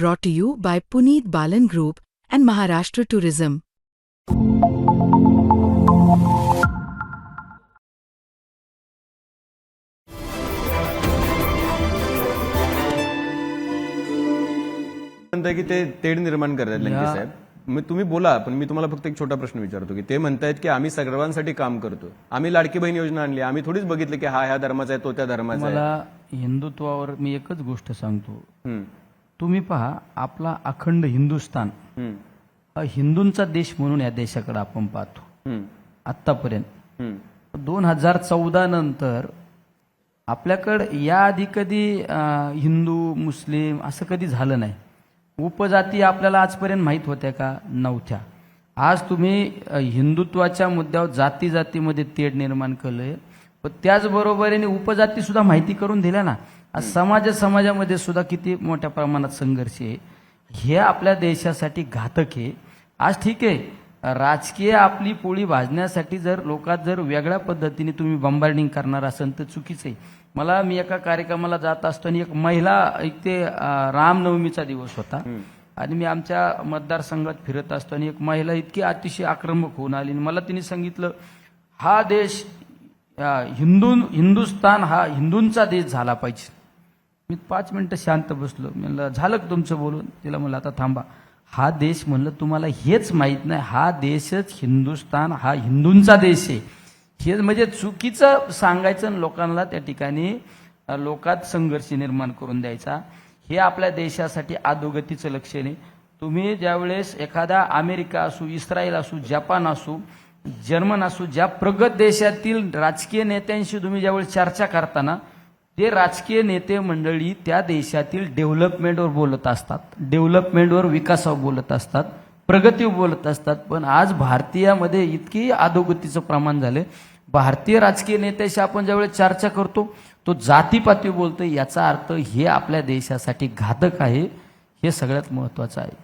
brought to you by Puneet Balan Group and Maharashtra Tourism. म्हणताय की ते तेढ निर्माण करतात लंके साहेब. मग तुम्ही बोला पण मी तुम्हाला फक्त एक छोटा प्रश्न विचारतो की ते म्हणतायत की आम्ही सर्वांसाठी काम करतो. आम्ही लाडकी बहीण योजना आणली आम्ही थोडीच बघितलं की हा ह्या धर्माचा आहे तो त्या धर्माचा आहे. मला हिंदुत्वावर मी एकच गोष्ट सांगतो. हम्म, तुम्ही पहा आपला अखंड हिंदुस्थान. हा हिंदूंचा देश म्हणून या देशाकडे आपण पाहतो. हम्म, दोन हजार चौदा नंतर आपल्याकडं याआधी कधी हिंदू मुस्लिम असं कधी झालं नाही. उपजाती आपल्याला आजपर्यंत माहीत होत्या का? नव्हत्या. आज तुम्ही हिंदुत्वाच्या मुद्द्यावर जाती जातीमध्ये तेढ निर्माण केलंय. पण त्याचबरोबरीने उपजाती सुद्धा माहिती करून दिल्या ना. आज समाज समाजामध्ये सुद्धा किती मोठ्या प्रमाणात संघर्ष आहे हे आपल्या देशासाठी घातक आहे. आज ठीक आहे राजकीय आपली पोळी भाजण्यासाठी जर लोकात जर वेगळ्या पद्धतीने तुम्ही बंबार्डिंग करणार असेल तर चुकीचं आहे. मला मी एका कार्यक्रमाला जात असताना एक महिला एक ते रामनवमीचा दिवस होता. आणि मी आमच्या मतदारसंघात फिरत असताना एक महिला इतकी अतिशय आक्रमक होऊन आली. आणि मला तिने सांगितलं हा देश हिंदू हिंदुस्तान हा हिंदूंचा देश झाला पाहिजे. मी पाच मिनटं शांत बसलो. म्हणलं झालं तुमचं बोलून? तिला म्हणलं आता थांबा. हा देश म्हणलं तुम्हाला हेच माहीत नाही. हा देशच हिंदुस्तान हा हिंदूंचा देश आहे. हे म्हणजे चुकीचं सांगायचं आणि लोकांना त्या ठिकाणी लोकात संघर्ष निर्माण करून द्यायचा. हे आपल्या देशासाठी अधोगतीचं लक्ष आहे. तुम्ही ज्यावेळेस एखादा अमेरिका असू इस्रायल असू जपान असू जर्मन असू ज्या प्रगत देशातील राजकीय नेत्यांशी तुम्ही ज्यावेळेस चर्चा करताना ते राजकीय नेते मंडळी त्या देशातील डेव्हलपमेंटवर बोलत असतात डेव्हलपमेंटवर विकासावर बोलत असतात प्रगतीवर बोलत असतात. पण आज भारतीयामध्ये इतकी अधोगतीचं प्रमाण झाले भारतीय राजकीय नेत्याशी आपण ज्यावेळेस चर्चा करतो तो जातीपाती बोलतो याचा अर्थ हे आपल्या देशासाठी घातक आहे. हे सगळ्यात महत्वाचं आहे.